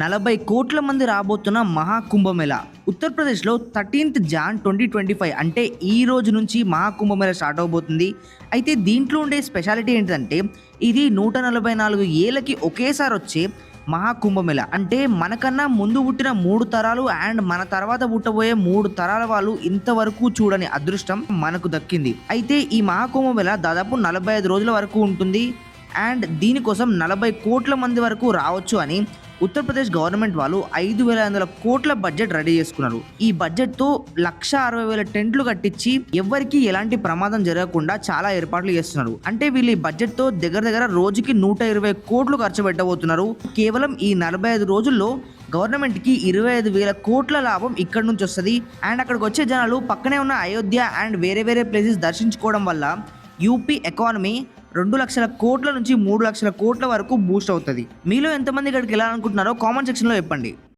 నలభై కోట్ల మంది రాబోతున్న మహాకుంభమేళ. ఉత్తరప్రదేశ్లో thirteenth Jan twenty twenty five అంటే ఈ రోజు నుంచి మహాకుంభమేళ స్టార్ట్ అవబోతుంది. అయితే దీంట్లో ఉండే స్పెషాలిటీ ఏంటంటే ఇది నూట నలభై నాలుగు ఏళ్ళకి ఒకేసారి వచ్చే మహాకుంభమేళ. అంటే మనకన్నా ముందు పుట్టిన మూడు తరాలు అండ్ మన తర్వాత పుట్టబోయే మూడు తరాల వాళ్ళు ఇంతవరకు చూడని అదృష్టం మనకు దక్కింది. అయితే ఈ మహాకుంభమేళ దాదాపు నలభై ఐదు రోజుల వరకు ఉంటుంది. అండ్ దీనికోసం నలభై కోట్ల మంది వరకు రావచ్చు అని ఉత్తరప్రదేశ్ గవర్నమెంట్ వాళ్ళు ఐదు వేల ఐదు వందల కోట్ల బడ్జెట్ రెడీ చేసుకున్నారు. ఈ బడ్జెట్తో లక్ష అరవై వేల టెంట్లు కట్టించి ఎవరికి ఎలాంటి ప్రమాదం జరగకుండా చాలా ఏర్పాట్లు చేస్తున్నారు. అంటే వీళ్ళు ఈ బడ్జెట్తో దగ్గర దగ్గర రోజుకి నూట ఇరవై కోట్లు ఖర్చు పెట్టబోతున్నారు. కేవలం ఈ నలభై ఐదు రోజుల్లో గవర్నమెంట్కి ఇరవై ఐదు వేల కోట్ల లాభం ఇక్కడ నుంచి వస్తుంది. అండ్ అక్కడికి వచ్చే జనాలు పక్కనే ఉన్న అయోధ్య అండ్ వేరే వేరే ప్లేసెస్ దర్శించుకోవడం వల్ల యూపీ ఎకానమీ రెండు లక్షల కోట్ల నుంచి మూడు లక్షల కోట్ల వరకు బూస్ట్ అవుతుంది. మీలో ఎంతమంది ఇక్కడికి వెళ్ళాలనుకుంటున్నారో కామెంట్ సెక్షన్లో చెప్పండి.